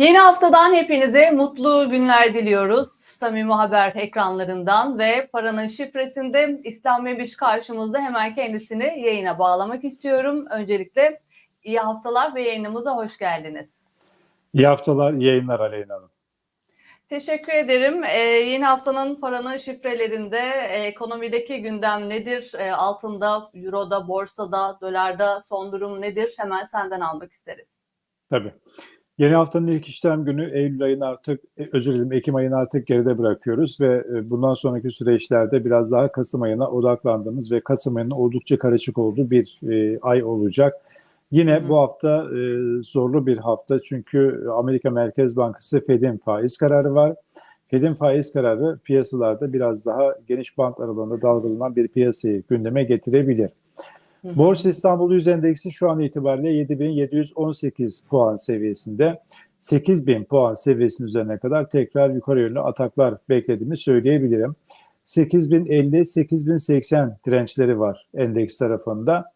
Yeni haftadan hepinize mutlu günler diliyoruz. Samimi Haber ekranlarından ve paranın şifresinde İslam Mebiş karşımızda hemen kendisini yayına bağlamak istiyorum. Öncelikle iyi haftalar ve yayınımıza hoş geldiniz. İyi haftalar, iyi yayınlar Aleyna Hanım. Teşekkür ederim. Ee, yeni haftanın paranın şifrelerinde e, ekonomideki gündem nedir? E, altında, euroda, borsada, dolarda son durum nedir? Hemen senden almak isteriz. Tabii. Yeni haftanın ilk işlem günü Eylül ayını artık, e, özür dilerim Ekim ayını artık geride bırakıyoruz ve e, bundan sonraki süreçlerde biraz daha Kasım ayına odaklandığımız ve Kasım ayının oldukça karışık olduğu bir e, ay olacak. Yine Hı hı. bu hafta e, zorlu bir hafta çünkü Amerika Merkez Bankası Fed'in faiz kararı var. Fed'in faiz kararı piyasalarda biraz daha geniş bant aralığında dalgalanan bir piyasayı gündeme getirebilir. Borsa İstanbul Yüz şu an itibariyle 7718 puan seviyesinde. 8000 puan seviyesinin üzerine kadar tekrar yukarı yönlü ataklar beklediğimi söyleyebilirim. 8050-8080 dirençleri var endeks tarafında.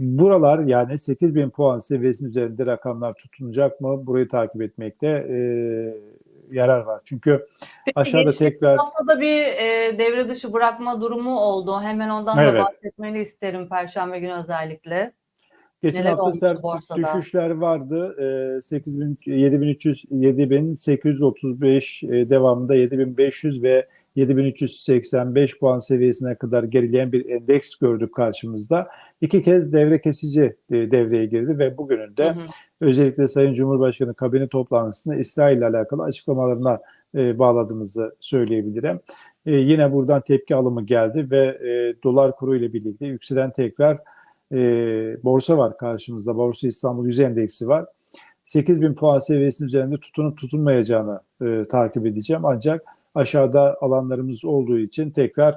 Buralar yani 8000 puan seviyesinin üzerinde rakamlar tutunacak mı? Burayı takip etmekte e, yarar var. Çünkü Peki, aşağıda tekrar haftada bir e, devre dışı bırakma durumu oldu. Hemen ondan da Evet. bahsetmeni isterim Perşembe günü özellikle. Geçen Neler hafta sert borsada? düşüşler vardı. Ee, 8000, 7300, 7835 e, devamında 7500 ve 7385 puan seviyesine kadar gerileyen bir endeks gördük karşımızda. İki kez devre kesici e, devreye girdi ve bugünün de Hı hı. özellikle Sayın Cumhurbaşkanı kabine toplantısında İsrail ile alakalı açıklamalarına e, bağladığımızı söyleyebilirim. E, yine buradan tepki alımı geldi ve e, dolar kuru ile birlikte yükselen tekrar e, borsa var karşımızda. Borsa İstanbul Yüz Endeksi var. 8000 puan seviyesinin üzerinde tutunup tutunmayacağını e, takip edeceğim. Ancak aşağıda alanlarımız olduğu için tekrar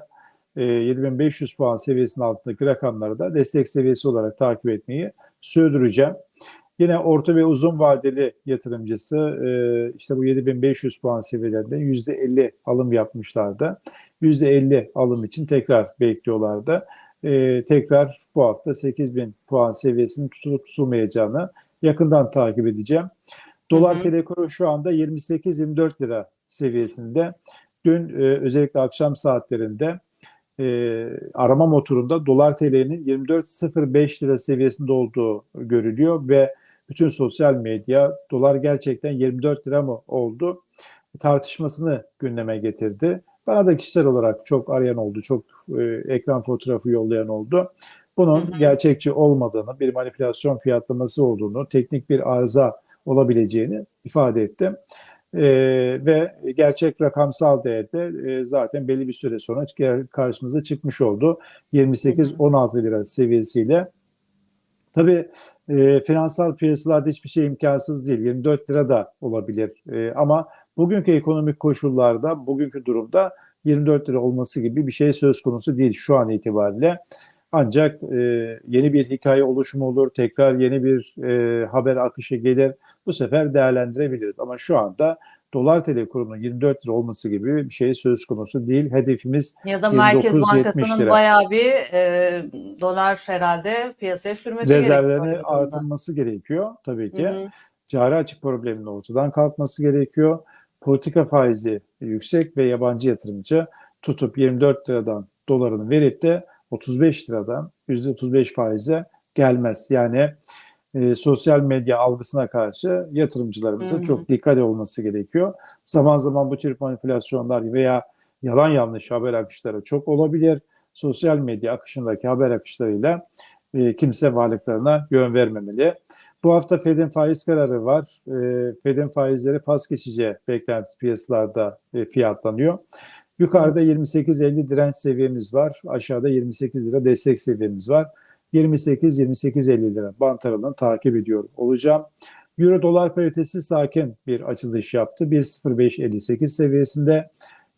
e, 7500 puan seviyesinin altındaki rakamları da destek seviyesi olarak takip etmeyi sürdüreceğim. Yine orta ve uzun vadeli yatırımcısı e, işte bu 7500 puan seviyelerinde %50 alım yapmışlardı. %50 alım için tekrar bekliyorlardı. E, tekrar bu hafta 8000 puan seviyesinin tutulup tutulmayacağını yakından takip edeceğim. Dolar Hı hı. TL kuru şu anda 28-24 lira seviyesinde. Dün e, özellikle akşam saatlerinde e, arama motorunda dolar TL'nin 24.05 lira seviyesinde olduğu görülüyor ve bütün sosyal medya dolar gerçekten 24 lira mı oldu tartışmasını gündeme getirdi. Bana da kişisel olarak çok arayan oldu, çok e, ekran fotoğrafı yollayan oldu. Bunun gerçekçi olmadığını, bir manipülasyon fiyatlaması olduğunu, teknik bir arıza olabileceğini ifade ettim. E, ve gerçek rakamsal değerde e, zaten belli bir süre sonra karşımıza çıkmış oldu. 28-16 lira seviyesiyle. Tabii e, finansal piyasalarda hiçbir şey imkansız değil. 24 lira da olabilir. E, ama bugünkü ekonomik koşullarda, bugünkü durumda 24 lira olması gibi bir şey söz konusu değil şu an itibariyle. Ancak e, yeni bir hikaye oluşumu olur, tekrar yeni bir e, haber akışı gelir. Bu sefer değerlendirebiliriz. Ama şu anda dolar TL kurunun 24 lira olması gibi bir şey söz konusu değil. Hedefimiz Ya da Merkez 29-70 Bankası'nın lira. bayağı bir e, dolar herhalde piyasaya sürmesi gerekiyor. rezervlerini artırması gerekiyor tabii ki. Hı hı. cari açık probleminin ortadan kalkması gerekiyor. Politika faizi yüksek ve yabancı yatırımcı tutup 24 liradan dolarını verip de 35 liradan %35 faize gelmez. Yani e, sosyal medya algısına karşı yatırımcılarımızın Hı hı. çok dikkat olması gerekiyor. Zaman zaman bu tür manipülasyonlar veya yalan yanlış haber akışları çok olabilir. Sosyal medya akışındaki haber akışlarıyla e, kimse varlıklarına yön vermemeli. Bu hafta Fed'in faiz kararı var. E, Fed'in faizleri pas geçeceği beklentisi piyasalarda e, fiyatlanıyor. Yukarıda 28.50 direnç seviyemiz var. Aşağıda 28 lira destek seviyemiz var. 28-28.50 lira bant aralığını takip ediyor olacağım. Euro dolar paritesi sakin bir açılış yaptı. 1.0558 seviyesinde.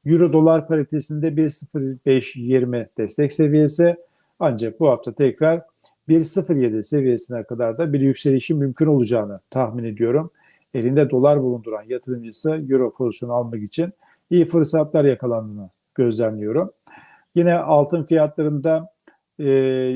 Euro dolar paritesinde 1.0520 destek seviyesi. Ancak bu hafta tekrar 1.07 seviyesine kadar da bir yükselişin mümkün olacağını tahmin ediyorum. Elinde dolar bulunduran yatırımcısı euro pozisyonu almak için iyi fırsatlar yakalandığını gözlemliyorum. Yine altın fiyatlarında e,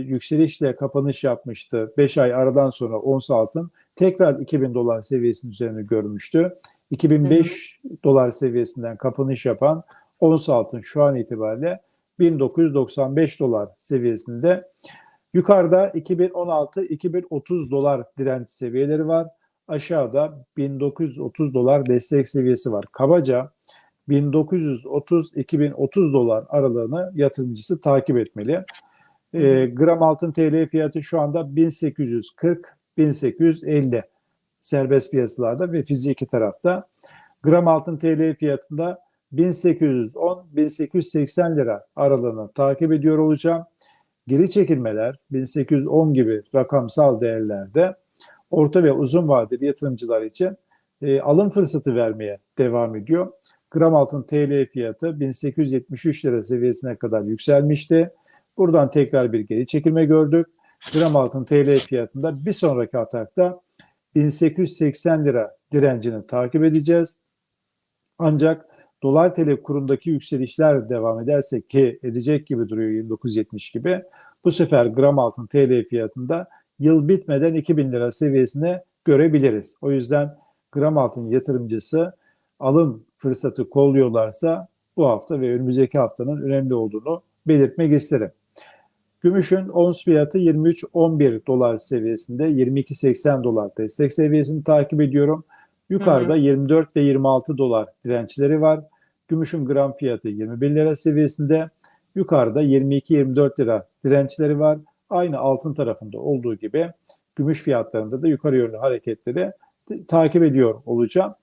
yükselişle kapanış yapmıştı. 5 ay aradan sonra ons altın tekrar 2000 dolar seviyesinin üzerine görmüştü. 2005 dolar seviyesinden kapanış yapan ons altın şu an itibariyle 1995 dolar seviyesinde. Yukarıda 2016-2030 dolar direnç seviyeleri var. Aşağıda 1930 dolar destek seviyesi var. Kabaca 1930-2030 dolar aralığını yatırımcısı takip etmeli. E, gram altın TL fiyatı şu anda 1840-1850 serbest piyasalarda ve fiziki tarafta. Gram altın TL fiyatında 1810-1880 lira aralığını takip ediyor olacağım. Geri çekilmeler 1810 gibi rakamsal değerlerde orta ve uzun vadeli yatırımcılar için e, alım fırsatı vermeye devam ediyor. Gram altın TL fiyatı 1873 lira seviyesine kadar yükselmişti. Buradan tekrar bir geri çekilme gördük. Gram altın TL fiyatında bir sonraki atakta 1880 lira direncini takip edeceğiz. Ancak dolar TL kurundaki yükselişler devam ederse ki edecek gibi duruyor 29.70 gibi. Bu sefer gram altın TL fiyatında yıl bitmeden 2000 lira seviyesine görebiliriz. O yüzden gram altın yatırımcısı alım fırsatı kolluyorlarsa bu hafta ve önümüzdeki haftanın önemli olduğunu belirtmek isterim. Gümüşün ons fiyatı 23.11 dolar seviyesinde 22.80 dolar destek seviyesini takip ediyorum. Yukarıda hı hı. 24 ve 26 dolar dirençleri var. Gümüşün gram fiyatı 21 lira seviyesinde. Yukarıda 22-24 lira dirençleri var. Aynı altın tarafında olduğu gibi gümüş fiyatlarında da yukarı yönlü hareketleri takip ediyor olacağım.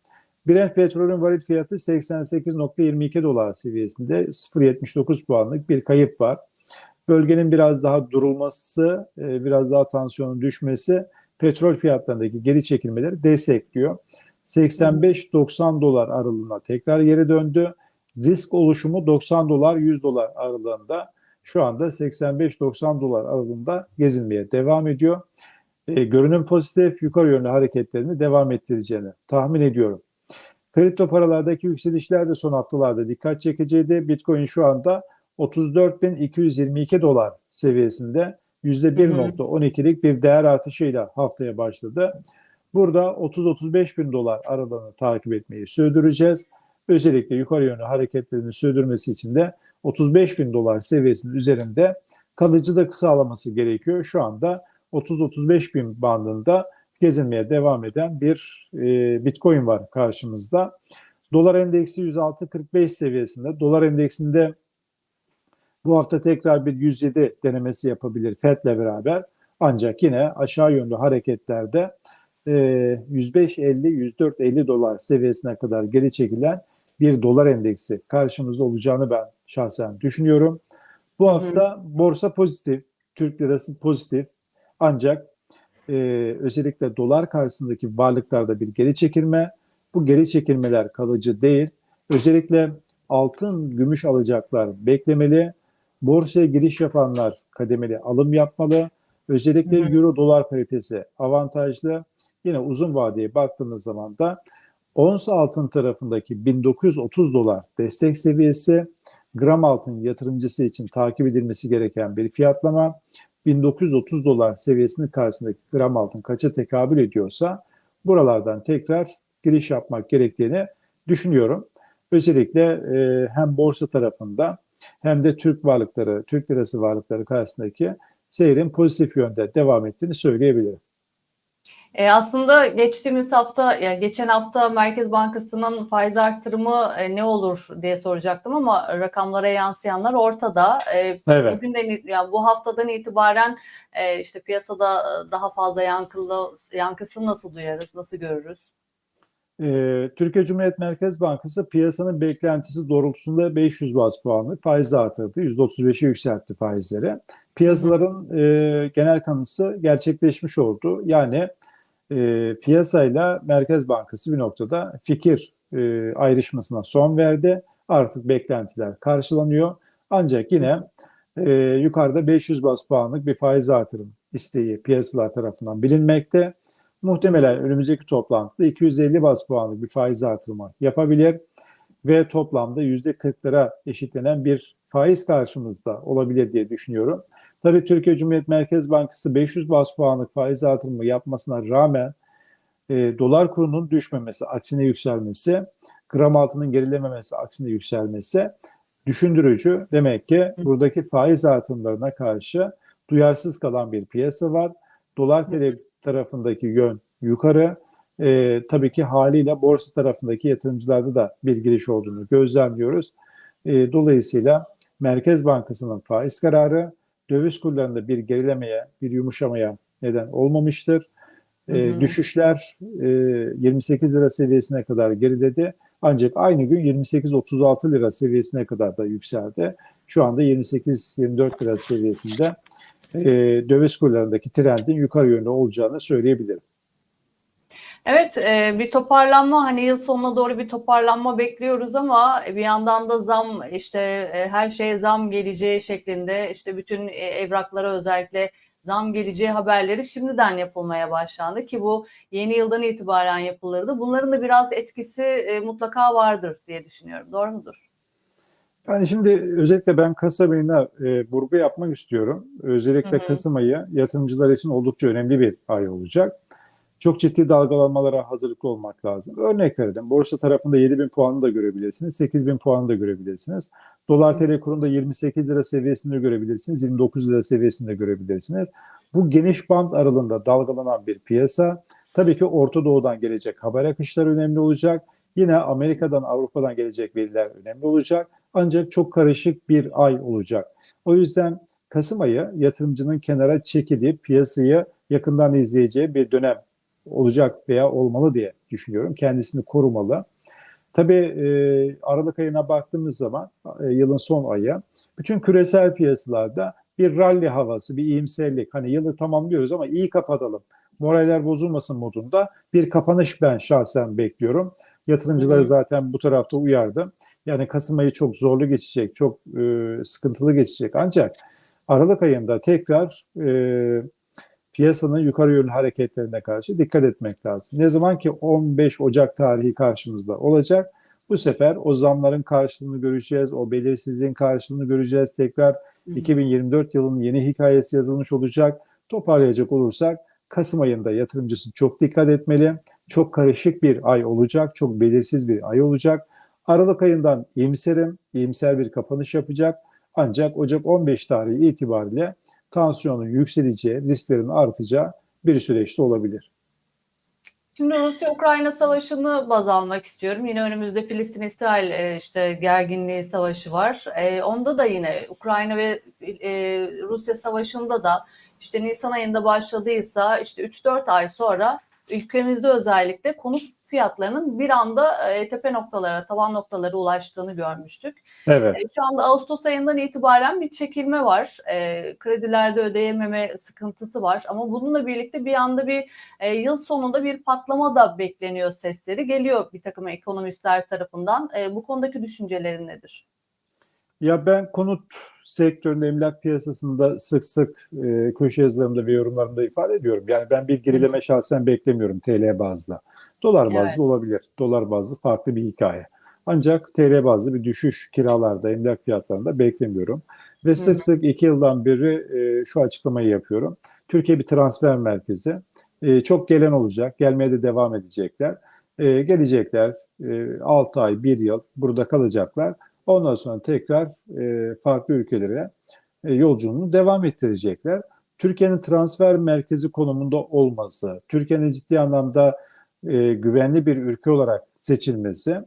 Brent petrolün varil fiyatı 88.22 dolar seviyesinde 0.79 puanlık bir kayıp var. Bölgenin biraz daha durulması, biraz daha tansiyonun düşmesi petrol fiyatlarındaki geri çekilmeleri destekliyor. 85-90 dolar aralığına tekrar geri döndü. Risk oluşumu 90 dolar 100 dolar aralığında şu anda 85-90 dolar aralığında gezinmeye devam ediyor. E, görünüm pozitif yukarı yönlü hareketlerini devam ettireceğini tahmin ediyorum. Kripto paralardaki yükselişler de son haftalarda dikkat çekiciydi. Bitcoin şu anda 34.222 dolar seviyesinde %1.12'lik bir değer artışıyla haftaya başladı. Burada 30-35 bin dolar aralığını takip etmeyi sürdüreceğiz. Özellikle yukarı yönlü hareketlerini sürdürmesi için de 35 bin dolar seviyesinin üzerinde kalıcılık sağlaması gerekiyor. Şu anda 30-35 bin bandında gezinmeye devam eden bir e, Bitcoin var karşımızda. Dolar endeksi 106.45 seviyesinde. Dolar endeksinde bu hafta tekrar bir 107 denemesi yapabilir FED'le beraber. Ancak yine aşağı yönlü hareketlerde e, 105.50-104.50 dolar seviyesine kadar geri çekilen bir dolar endeksi karşımızda olacağını ben şahsen düşünüyorum. Bu hafta hı hı. borsa pozitif, Türk lirası pozitif. Ancak e, özellikle dolar karşısındaki varlıklarda bir geri çekilme. Bu geri çekilmeler kalıcı değil. Özellikle altın, gümüş alacaklar beklemeli. Borsaya giriş yapanlar kademeli alım yapmalı. Özellikle euro dolar paritesi avantajlı. Yine uzun vadeye baktığımız zaman da ons altın tarafındaki 1930 dolar destek seviyesi gram altın yatırımcısı için takip edilmesi gereken bir fiyatlama. 1930 dolar seviyesinin karşısındaki gram altın kaça tekabül ediyorsa buralardan tekrar giriş yapmak gerektiğini düşünüyorum. Özellikle e, hem borsa tarafında hem de Türk varlıkları, Türk lirası varlıkları karşısındaki seyrin pozitif yönde devam ettiğini söyleyebilirim. E aslında geçtiğimiz hafta, yani geçen hafta Merkez Bankası'nın faiz artırımı e, ne olur diye soracaktım ama rakamlara yansıyanlar ortada. E, evet. Bugünden, yani bu haftadan itibaren e, işte piyasada daha fazla yankılı yankısını nasıl duyarız, nasıl görürüz? E, Türkiye Cumhuriyet Merkez Bankası piyasanın beklentisi doğrultusunda 500 bas puanlık faiz artırdı. %35'e yükseltti faizleri. Piyasaların e, genel kanısı gerçekleşmiş oldu. Yani e, piyasayla Merkez Bankası bir noktada fikir e, ayrışmasına son verdi. Artık beklentiler karşılanıyor. Ancak yine e, yukarıda 500 bas puanlık bir faiz artırım isteği piyasalar tarafından bilinmekte. Muhtemelen önümüzdeki toplantıda 250 bas puanlık bir faiz artırımı yapabilir ve toplamda %40'lara eşitlenen bir faiz karşımızda olabilir diye düşünüyorum. Tabii Türkiye Cumhuriyet Merkez Bankası 500 bas puanlık faiz artırımı yapmasına rağmen e, dolar kurunun düşmemesi, aksine yükselmesi, gram altının gerilememesi, aksine yükselmesi düşündürücü. Demek ki buradaki faiz artımlarına karşı duyarsız kalan bir piyasa var. Dolar TL tarafındaki yön yukarı. E, tabii ki haliyle borsa tarafındaki yatırımcılarda da bir giriş olduğunu gözlemliyoruz. E, dolayısıyla Merkez Bankası'nın faiz kararı döviz kurlarında bir gerilemeye, bir yumuşamaya neden olmamıştır. E, Hı hı. düşüşler e, 28 lira seviyesine kadar geriledi. Ancak aynı gün 28-36 lira seviyesine kadar da yükseldi. Şu anda 28-24 lira seviyesinde e, döviz kurlarındaki trendin yukarı yönlü olacağını söyleyebilirim. Evet, e, bir toparlanma hani yıl sonuna doğru bir toparlanma bekliyoruz ama bir yandan da zam işte e, her şeye zam geleceği şeklinde işte bütün e, evraklara özellikle zam geleceği haberleri şimdiden yapılmaya başlandı ki bu yeni yıldan itibaren yapılırdı. Bunların da biraz etkisi e, mutlaka vardır diye düşünüyorum. Doğru mudur? Yani şimdi özellikle ben Kasım ayına e, vurgu yapmak istiyorum. Özellikle Hı hı. Kasım ayı yatırımcılar için oldukça önemli bir ay olacak. Çok ciddi dalgalanmalara hazırlıklı olmak lazım. Örnek verelim. Borsa tarafında 7000 puanı da görebilirsiniz. 8000 puanı da görebilirsiniz. Dolar TL kurunda 28 lira seviyesinde görebilirsiniz. 29 lira seviyesinde görebilirsiniz. Bu geniş band aralığında dalgalanan bir piyasa. Tabii ki Orta Doğu'dan gelecek haber akışları önemli olacak. Yine Amerika'dan, Avrupa'dan gelecek veriler önemli olacak. Ancak çok karışık bir ay olacak. O yüzden Kasım ayı yatırımcının kenara çekilip piyasayı yakından izleyeceği bir dönem olacak veya olmalı diye düşünüyorum. Kendisini korumalı. Tabii e, Aralık ayına baktığımız zaman e, yılın son ayı bütün küresel piyasalarda bir rally havası, bir iyimserlik. Hani yılı tamamlıyoruz ama iyi kapatalım. Moraller bozulmasın modunda bir kapanış ben şahsen bekliyorum. Yatırımcıları zaten bu tarafta uyardım. Yani Kasım ayı çok zorlu geçecek, çok e, sıkıntılı geçecek. Ancak Aralık ayında tekrar e, piyasanın yukarı yönlü hareketlerine karşı dikkat etmek lazım. Ne zaman ki 15 Ocak tarihi karşımızda olacak, bu sefer o zamların karşılığını göreceğiz, o belirsizliğin karşılığını göreceğiz. Tekrar 2024 yılının yeni hikayesi yazılmış olacak. Toparlayacak olursak Kasım ayında yatırımcısı çok dikkat etmeli. Çok karışık bir ay olacak, çok belirsiz bir ay olacak. Aralık ayından iyimserim, iyimser bir kapanış yapacak. Ancak Ocak 15 tarihi itibariyle tansiyonun yükseleceği, risklerin artacağı bir süreçte olabilir. Şimdi Rusya-Ukrayna savaşını baz almak istiyorum. Yine önümüzde Filistin-İsrail e, işte gerginliği savaşı var. E, onda da yine Ukrayna ve e, Rusya savaşında da işte Nisan ayında başladıysa işte 3-4 ay sonra ülkemizde özellikle konut fiyatlarının bir anda e, tepe noktalara, tavan noktalara ulaştığını görmüştük. Evet. E, Şu anda Ağustos ayından itibaren bir çekilme var. E, kredilerde ödeyememe sıkıntısı var. Ama bununla birlikte bir anda bir e, yıl sonunda bir patlama da bekleniyor sesleri. Geliyor bir takım ekonomistler tarafından. E, bu konudaki düşüncelerin nedir? Ya ben konut sektöründe, emlak piyasasında sık sık e, köşe yazılarımda ve yorumlarımda ifade ediyorum. Yani ben bir gerileme şahsen beklemiyorum TL bazlı. Dolar bazlı Evet. olabilir. Dolar bazlı farklı bir hikaye. Ancak TL bazlı bir düşüş kiralarda, emlak fiyatlarında beklemiyorum. Ve sık sık iki yıldan beri e, şu açıklamayı yapıyorum. Türkiye bir transfer merkezi. E, çok gelen olacak, gelmeye de devam edecekler. E, gelecekler, e, 6 ay, 1 yıl burada kalacaklar. Ondan sonra tekrar e, farklı ülkelere e, yolculuğunu devam ettirecekler. Türkiye'nin transfer merkezi konumunda olması, Türkiye'nin ciddi anlamda e, güvenli bir ülke olarak seçilmesi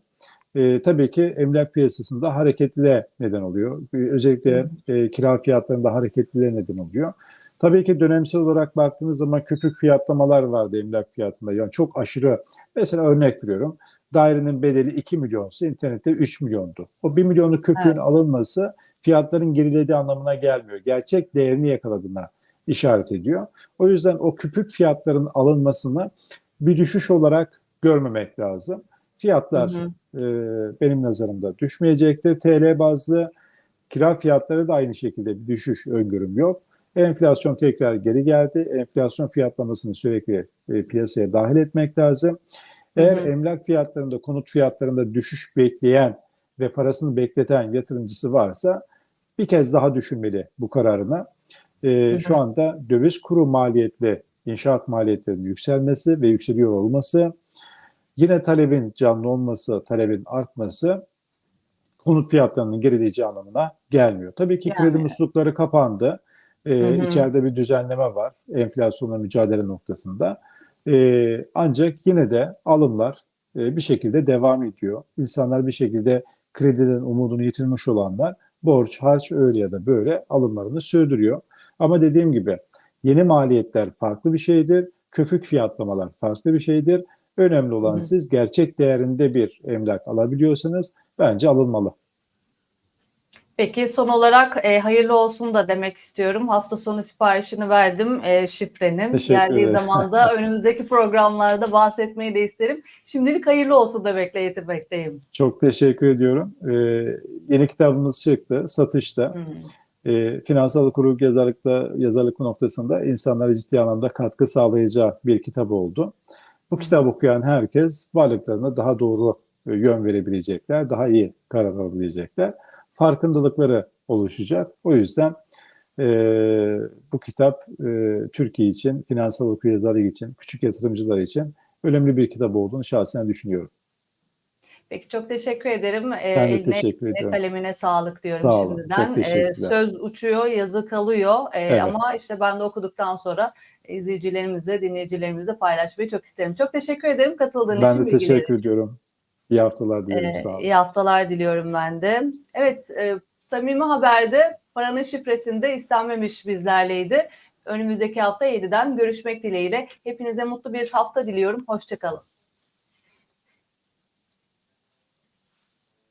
e, tabii ki emlak piyasasında hareketliliğe neden oluyor. E, özellikle e, kira fiyatlarında hareketliliğe neden oluyor. Tabii ki dönemsel olarak baktığınız zaman köpük fiyatlamalar vardı emlak fiyatında. Yani çok aşırı. Mesela örnek veriyorum. Dairenin bedeli 2 milyonsa internette 3 milyondu. O 1 milyonluk köpüğün Evet. alınması fiyatların gerilediği anlamına gelmiyor. Gerçek değerini yakaladığına işaret ediyor. O yüzden o küpük fiyatların alınmasını bir düşüş olarak görmemek lazım. Fiyatlar Hı hı. e, benim nazarımda düşmeyecektir. TL bazlı kira fiyatları da aynı şekilde bir düşüş öngörüm yok. Enflasyon tekrar geri geldi. Enflasyon fiyatlamasını sürekli e, piyasaya dahil etmek lazım. Eğer emlak fiyatlarında, konut fiyatlarında düşüş bekleyen ve parasını bekleten yatırımcısı varsa bir kez daha düşünmeli bu kararına. e, şu anda döviz kuru maliyetli inşaat maliyetlerinin yükselmesi ve yükseliyor olması, yine talebin canlı olması, talebin artması konut fiyatlarının gerileyeceği anlamına gelmiyor. Tabii ki kredi Gelmiyor. muslukları kapandı. Ee, Hı hı. içeride bir düzenleme var enflasyonla mücadele noktasında. Ee, ancak yine de alımlar e, bir şekilde devam ediyor. İnsanlar bir şekilde krediden umudunu yitirmiş olanlar borç, harç öyle ya da böyle alımlarını sürdürüyor. Ama dediğim gibi yeni maliyetler farklı bir şeydir. Köpük fiyatlamalar farklı bir şeydir. Önemli olan hı. siz gerçek değerinde bir emlak alabiliyorsanız bence alınmalı. Peki son olarak e, hayırlı olsun da demek istiyorum. Hafta sonu siparişini verdim e, şifrenin. Teşekkür Geldiği ederim. zaman da önümüzdeki programlarda bahsetmeyi de isterim. Şimdilik hayırlı olsun demekle yetinmekteyim. Çok teşekkür ediyorum. Ee, yeni kitabımız çıktı, satışta. Hmm. Ee, finansal okurluk yazarlıkta, yazarlık noktasında insanlara ciddi anlamda katkı sağlayacağı bir kitap oldu. Bu kitap okuyan herkes varlıklarına daha doğru e, yön verebilecekler, daha iyi karar alabilecekler. Farkındalıkları oluşacak. O yüzden e, bu kitap e, Türkiye için, finansal okuryazarlık için, küçük yatırımcılar için önemli bir kitap olduğunu şahsen düşünüyorum. Peki çok teşekkür ederim. E, Ben de eline, teşekkür ediyorum. kalemine sağlık diyorum Sağ olun, şimdiden. çok. E, söz uçuyor, yazı kalıyor. E, Evet. Ama işte ben de okuduktan sonra izleyicilerimizle, dinleyicilerimizle paylaşmayı çok isterim. Çok teşekkür ederim katıldığın için. Ben de teşekkür ediyorum. İyi haftalar dilerim. Ee, Sağ olun. iyi haftalar diliyorum ben de. Evet, e, Samimi Haber'de paranın şifresinde istenmemiş bizlerleydi. Önümüzdeki hafta 7'den görüşmek dileğiyle. Hepinize mutlu bir hafta diliyorum. Hoşçakalın.